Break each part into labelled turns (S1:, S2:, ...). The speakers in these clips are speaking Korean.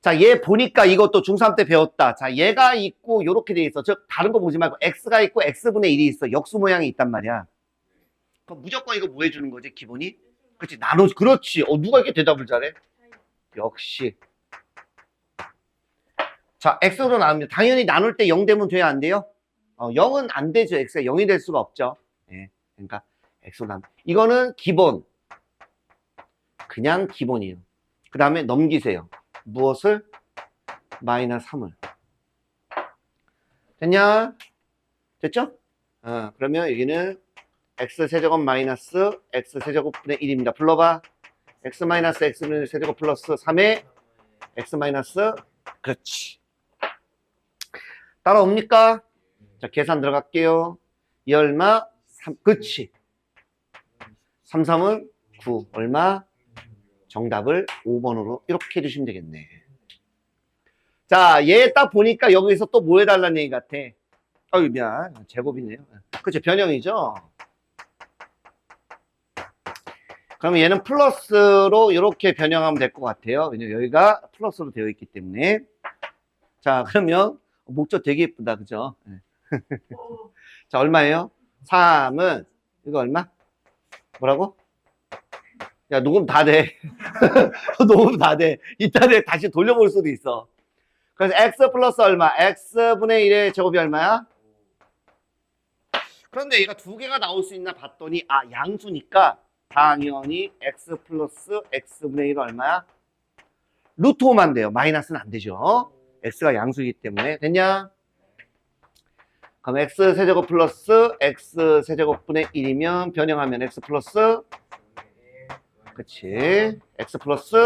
S1: 자, 얘 보니까 이것도 중3 때 배웠다. 자, 얘가 있고 요렇게 돼 있어. 즉 다른 거 보지 말고 x가 있고 x분의 1이 있어. 역수 모양이 있단 말이야. 그럼 무조건 이거 뭐 해주는 거지, 기본이? 그렇지, 나눠, 그렇지. 어, 누가 이렇게 대답을 잘해? 역시. 자, x로 나눕니다. 당연히 나눌 때 0 되면 돼야 안 돼요? 어, 0은 안 되죠. x가 0이 될 수가 없죠. 예. 그러니까 x로 나눕 이거는 기본. 그냥 기본이에요. 그 다음에 넘기세요. 무엇을? 마이너스 3을. 됐냐? 됐죠? 어, 그러면 여기는 x 세제곱 마이너스 x 세제곱분의 1입니다. 불러봐. x 마이너스 x분의 세제곱 플러스 3의 x 마이너스 그렇지. 따라옵니까? 자, 계산 들어갈게요. 이 얼마? 3, 그치. 3, 3은 9. 얼마? 정답을 5번으로 이렇게 해주시면 되겠네. 자, 얘 딱 보니까 여기서 또 뭐 해달라는 얘기 같아. 어이, 미안. 제곱이네요. 그쵸, 변형이죠? 그러면 얘는 플러스로 이렇게 변형하면 될 것 같아요. 왜냐면 여기가 플러스로 되어 있기 때문에. 자, 그러면 목적 되게 예쁘다. 그죠? 네. 자, 얼마예요? 3은, 이거 얼마? 뭐라고? 야, 녹음 다 돼. 녹음 다 돼. 이따 내 다시 돌려볼 수도 있어. 그래서 x 플러스 얼마? x분의 1의 제곱이 얼마야? 그런데 얘가 두 개가 나올 수 있나 봤더니, 아, 양수니까 당연히 x 플러스 x분의 1은 얼마야? 루트 5만 돼요. 마이너스는 안 되죠. x가 양수이기 때문에. 됐냐? 그럼 x 세제곱 플러스 x 세제곱분의 1이면 변형하면 x 플러스 그치? x 플러스.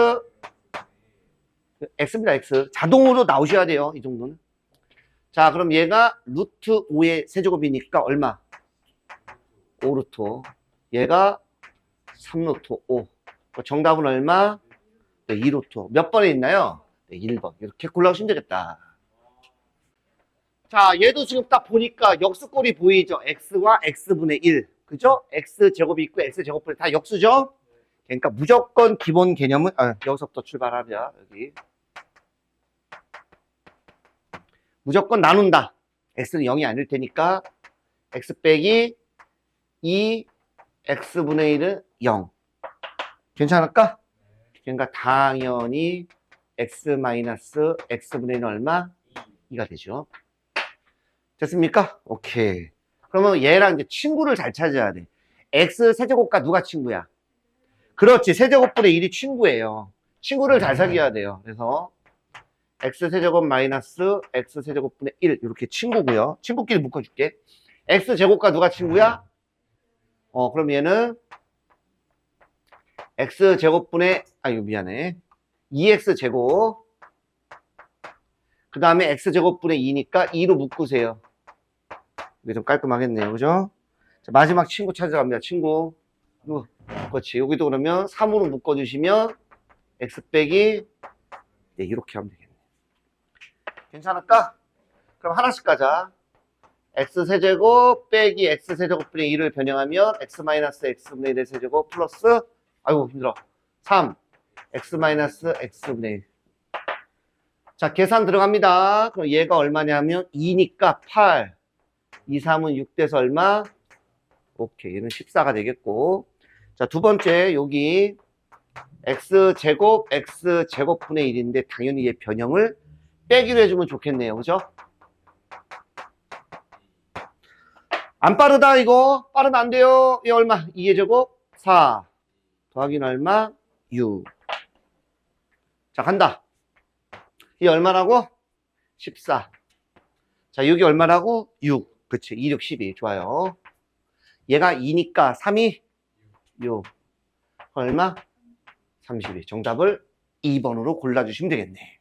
S1: X입니다 x. 자동으로 나오셔야 돼요 이 정도는. 자 그럼 얘가 루트 5의 세제곱이니까 얼마? 5루트 5 얘가 3루트 5 정답은 얼마? 네, 2루트 5. 몇 번에 있나요? 네, 1번. 이렇게 골라오시면 되겠다. 자, 얘도 지금 딱 보니까 역수꼴이 보이죠? x와 x분의 1. 그죠? x제곱이 있고 x제곱분의 다 역수죠? 그러니까 무조건 기본 개념은, 아, 여기서부터 출발하자, 여기. 무조건 나눈다. x는 0이 아닐 테니까, x 빼기 2, x분의 1은 0. 괜찮을까? 그러니까 당연히 x 마이너스 x분의 1은 얼마? 2가 되죠. 됐습니까? 오케이. 그러면 얘랑 이제 친구를 잘 찾아야 돼. x 세제곱과 누가 친구야? 그렇지. 세제곱분의 1이 친구예요. 친구를 잘 사귀어야 돼요. 그래서 x 세제곱 마이너스 x 세제곱분의 1 이렇게 친구고요. 친구끼리 묶어줄게. x 제곱과 누가 친구야? 어, 그럼 얘는 x 제곱분의 아유 미안해. 2x 제곱 그 다음에 x제곱분의 2니까 2로 묶으세요. 이게 좀 깔끔하겠네요. 그죠? 자, 마지막 친구 찾아갑니다. 친구. 이거, 그렇지. 여기도 그러면 3으로 묶어주시면 x 빼기 네, 이렇게 하면 되겠네. 괜찮을까? 그럼 하나씩 가자. x세제곱 빼기 x세제곱분의 2를 변형하면 x 마이너스 x분의 1의 세제곱 플러스 아이고 힘들어. 3 x 마이너스 x분의 1 자, 계산 들어갑니다. 그럼 얘가 얼마냐면 2니까 8. 2, 3은 6 돼서 얼마? 오케이. 얘는 14가 되겠고. 자, 두 번째, 여기 x제곱, x제곱분의 1인데 당연히 얘 변형을 빼기로 해주면 좋겠네요. 그죠? 안 빠르다, 이거. 빠르면 안 돼요. 얘 얼마? 2의 제곱? 4. 더하기는 얼마? 6. 자, 간다. 이 얼마라고? 14. 자, 여기 얼마라고? 6. 그치. 2, 6, 12. 좋아요. 얘가 2니까 3이 요. 얼마? 32 정답을 2번으로 골라주시면 되겠네